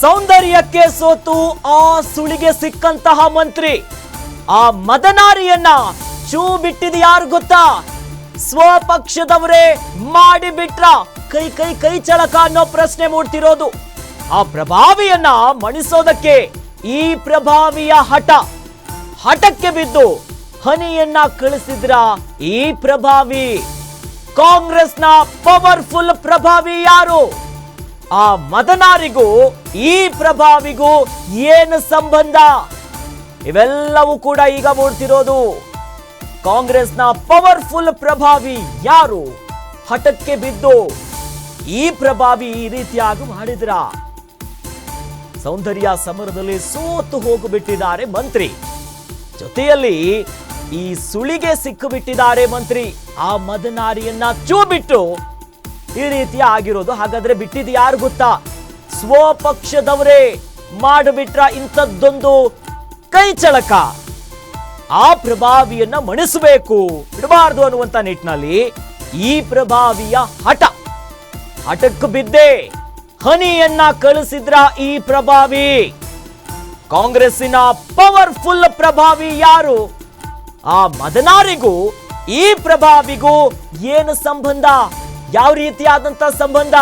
ಸೌಂದರ್ಯಕ್ಕೆ ಸೋತು ಆ ಸುಳಿಗೆ ಸಿಕ್ಕಂತಹ ಮಂತ್ರಿ. ಆ ಮದನಾರಿಯನ್ನ ಚೂ ಬಿಟ್ಟಿದ ಯಾರು ಗೊತ್ತಾ? ಸ್ವಪಕ್ಷದವರೇ ಮಾಡಿಬಿಟ್ರ. ಕೈ ಕೈ ಕೈ ಚಳಕ ಅನ್ನೋ ಪ್ರಶ್ನೆ ಮೂಡ್ತಿರೋದು. ಆ ಪ್ರಭಾವಿಯನ್ನ ಮಣಿಸೋದಕ್ಕೆ ಈ ಪ್ರಭಾವಿಯ ಹಠ. ಹಠಕ್ಕೆ ಬಿದ್ದು ಹನಿಯನ್ನ ಕಳಿಸಿದ್ರ ಈ ಪ್ರಭಾವಿ. ಕಾಂಗ್ರೆಸ್ನ ಪವರ್ಫುಲ್ ಪ್ರಭಾವಿ ಯಾರು? ಆ ಮದನಾರಿಗೂ, ಈ ಪ್ರಭಾವಿಗೂ ಏನು ಸಂಬಂಧ? ಇವೆಲ್ಲವೂ ಕೂಡ ಈಗ ಮೂಡ್ತಿರೋದು. ಕಾಂಗ್ರೆಸ್ನ ಪವರ್ಫುಲ್ ಪ್ರಭಾವಿ ಯಾರು? ಹಠಕ್ಕೆ ಬಿದ್ದು ಈ ಪ್ರಭಾವಿ ಈ ರೀತಿಯಾಗಿ ಮಾಡಿದ್ರ? ಸೌಂದರ್ಯ ಸಮರದಲ್ಲಿ ಸೋತು ಹೋಗಿಬಿಟ್ಟಿದ್ದಾರೆ ಮಂತ್ರಿ. ಜೊತೆಯಲ್ಲಿ ಈ ಸುಳಿಗೆ ಸಿಕ್ಕಿಬಿಟ್ಟಿದ್ದಾರೆ ಮಂತ್ರಿ. ಆ ಮದನಾರಿಯನ್ನ ಚೂ ಬಿಟ್ಟು ಈ ರೀತಿಯ ಆಗಿರೋದು. ಹಾಗಾದ್ರೆ ಬಿಟ್ಟಿದ್ದು ಯಾರು ಗೊತ್ತಾ? ಸ್ವಪಕ್ಷದವರೇ ಮಾಡಿಬಿಟ್ರ ಇಂಥದ್ದೊಂದು ಕೈ ಚಳಕ. ಆ ಪ್ರಭಾವಿಯನ್ನ ಮಣಿಸಬೇಕು. ಬಿಡಬಾರ್ದು ಅನ್ನುವಂತ ನಿಟ್ಟಿನಲ್ಲಿ ಈ ಪ್ರಭಾವಿಯ ಹಠ. ಹಠಕ್ಕೆ ಬಿದ್ದೆ ಹನಿಯನ್ನ ಕಳಿಸಿದ್ರ ಈ ಪ್ರಭಾವಿ. ಕಾಂಗ್ರೆಸ್ಸಿನ ಪವರ್ಫುಲ್ ಪ್ರಭಾವಿ ಯಾರು? ಆ ಮದನಾರಿಗೂ, ಈ ಪ್ರಭಾವಿಗೂ ಏನು ಸಂಬಂಧ? ಯಾವ ರೀತಿಯಾದಂತ ಸಂಬಂಧ?